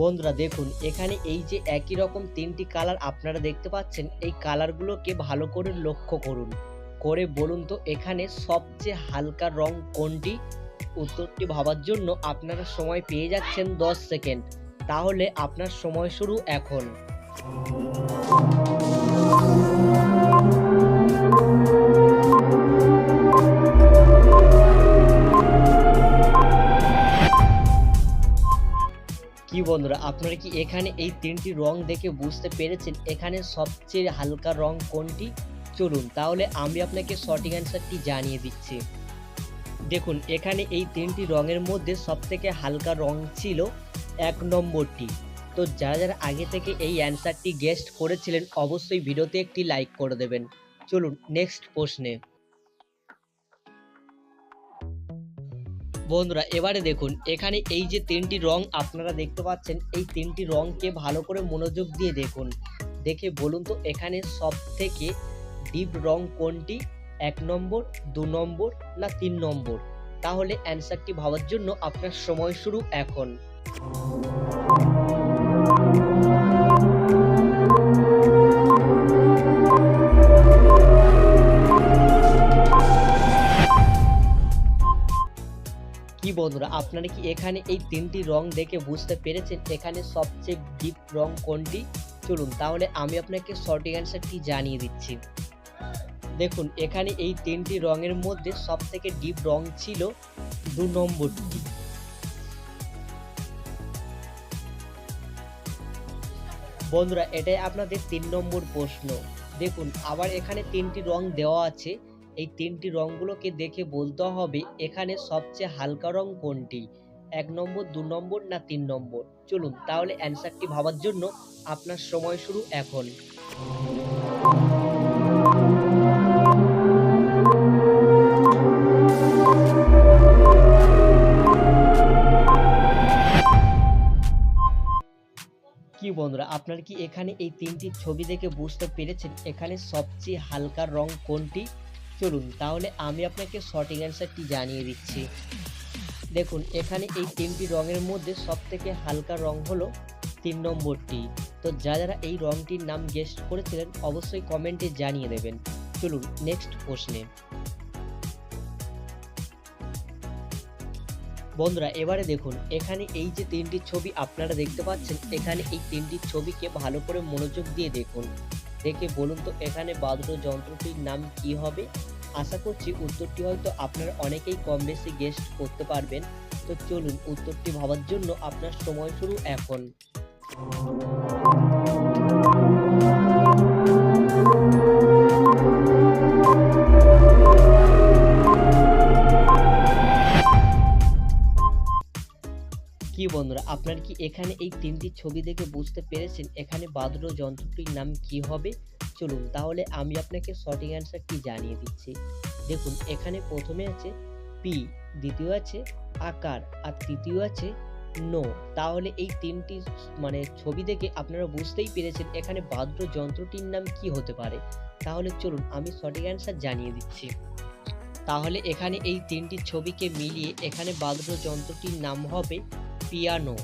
বন্ধুরা দেখুন, এখানে এই যে একই রকম তিনটি কালার আপনারা দেখতে পাচ্ছেন, এই কালারগুলোকে ভালো করে লক্ষ্য করুন। করে বলুন তো, এখানে সবচেয়ে হালকা রং কোনটি? উত্তরটি ভাবার জন্য আপনারা সময় পেয়ে যাচ্ছেন দশ সেকেন্ড। তাহলে আপনার সময় শুরু এখন। বন্ধুরা, আপনারা কি এখানে এই তিনটি রং দেখে বুঝতে পেরেছেন এখানে সবচেয়ে হালকা রং কোনটি? চলুন, তাহলে আমি আপনাকে সঠিক অ্যান্সারটি জানিয়ে দিচ্ছি। দেখুন, এখানে এই তিনটি রঙের মধ্যে সবথেকে হালকা রং ছিল এক নম্বরটি। তো যারা যারা আগে থেকে এই অ্যান্সারটি গেস্ট করেছিলেন, অবশ্যই ভিডিওতে একটি লাইক করে দেবেন। চলুন নেক্সট প্রশ্নে। বন্ধুরা, এবারে দেখুন, এখানে এই যে তিনটি রং আপনারা দেখতে পাচ্ছেন, এই তিনটি রংকে ভালো করে মনোযোগ দিয়ে দেখুন। দেখে বলুন তো, এখানে সব থেকে ডিপ রং কোনটি? এক নম্বর, দু নম্বর না তিন নম্বর? তাহলে অ্যান্সারটি ভাবার জন্য আপনার সময় শুরু এখন। কি বন্ধুরা, আপনারা কি এখানে এই তিনটি রং দেখে বুঝতে পেরেছেন? এখানে সবচেয়ে ডিপ রং কোনটি? চলুন, তাহলে আমি আপনাকে সঠিক অ্যান্সারটি জানিয়ে দিচ্ছি। দেখুন, এখানে এই তিনটি রঙের মধ্যে সব থেকে ডিপ রং ছিল দু নম্বরটি। বন্ধুরা, এটাই আপনাদের তিন নম্বর প্রশ্ন। দেখুন, আবার এখানে তিনটি রং দেওয়া আছে। এই তিনটি রঙগুলোকে দেখে বলতে হবে, এখানে সবচেয়ে হালকা রং কোনটি? এক নম্বর, দু নম্বর না তিন নম্বর? চলুন, তাহলে অ্যান্সারটি ভাবার জন্য আপনার সময় শুরু এখন। কি বন্ধুরা, আপনারা কি এখানে এই তিনটি ছবি দেখে বুঝতে পেরেছেন? এখানে সবচেয়ে হালকা রং কোনটি? চলুন তাহলে আমি আপনাকে সঠিক অ্যান্সারটি জানিয়ে দিচ্ছি। দেখুন, এখানে এই তিনটি রঙের মধ্যে সব থেকে হালকা রং হলো তিন নম্বরটি। তো যা যারা এই রংটির নাম গেস্ট করেছিলেন, অবশ্যই কমেন্টে জানিয়ে দেবেন। চলুন নেক্সট প্রশ্নে। বন্ধুরা, এবারে দেখুন, এখানে এই যে তিনটি ছবি আপনারা দেখতে পাচ্ছেন, এখানে এই তিনটি ছবিকে ভালো করে মনোযোগ দিয়ে দেখুন। দেখে বলুন তো এখানে বাদ্র যন্ত্রটির নাম কি হবে? আশা করছি উত্তরটি হয়তো আপনার অনেকেই কম বেশি গেস্ট করতে পারবেন। তো চলুন উত্তরটি ভাবার জন্য আপনার সময় শুরু এখন। বন্ধুরা, আপনারা কি এখানে এই তিনটি ছবি দেখে বুঝতে পেরেছেন এখানে বাদ্র যন্ত্রটির নাম কি হবে? চলুন তাহলে আমি আপনাকে সঠিক অ্যান্সারটি জানিয়ে দিচ্ছি। দেখুন, এখানে প্রথমে আছে পি দ্বিতীয় আছে আকার, আর তৃতীয় আছে নো। তাহলে এই তিনটি মানে ছবি দেখে আপনারা বুঝতেই পেরেছেন এখানে বাদ্র যন্ত্রটির নাম কি হতে পারে। তাহলে চলুন আমি সঠিক অ্যান্সার জানিয়ে দিচ্ছি। তাহলে এখানে এই তিনটি ছবিকে মিলিয়ে এখানে বাদ্র যন্ত্রটির নাম হবে পিয়ানো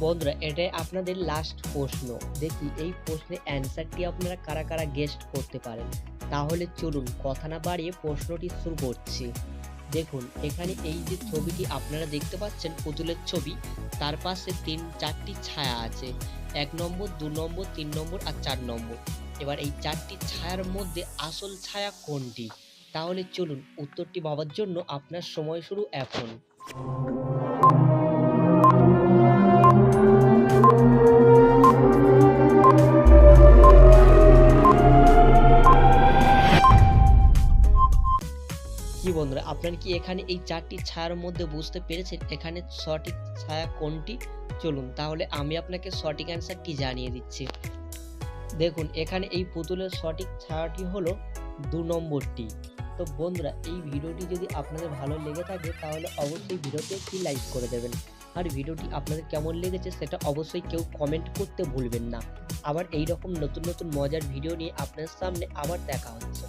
বন্ধুরা, এটাই আপনাদের লাস্ট প্রশ্ন। দেখি, এই প্রশ্নের অ্যান্সারটি আপনারা কারা কারা গেস্ট করতে পারেন? তাহলে চলুন, কথা না বাড়িয়ে প্রশ্নটি শুরু করছি। দেখুন, এখানে এই যে ছবিটি আপনারা দেখতে পাচ্ছেন, পুতুলের ছবি, তার পাশে তিন, চারটি ছায়া আছে। এক নম্বর, দু নম্বর, তিন নম্বর আর চার নম্বর। এবার এই চারটি ছায়ার মধ্যে আসল ছায়া কোনটি? তাহলে চলুন উত্তরটি ভাবার জন্য আপনার সময় শুরু এখন। কি বন্ধুরা, আপনারা আপনারা কি এখানে এই চারটি ছায়ার মধ্যে বুঝতে পেরেছেন? এখানে সঠিক ছায়া কোনটি? চলুন, তাহলে আমি আপনাকে সঠিক অ্যান্সারটি জানিয়ে দিচ্ছি। দেখুন, এখানে এই পুতুলের সঠিক ছায়াটি হলো দু নম্বরটি। তো বন্ধুরা, এই ভিডিওটি যদি আপনাদের ভালো লেগে থাকে, তাহলে অবশ্যই ভিডিওতে একটি লাইক করে দেবেন। আর ভিডিওটি আপনাদের কেমন লেগেছে সেটা অবশ্যই কেউ কমেন্ট করতে ভুলবেন না। আবার এই রকম নতুন নতুন মজার ভিডিও নিয়ে আপনার সামনে আবার দেখা হচ্ছে।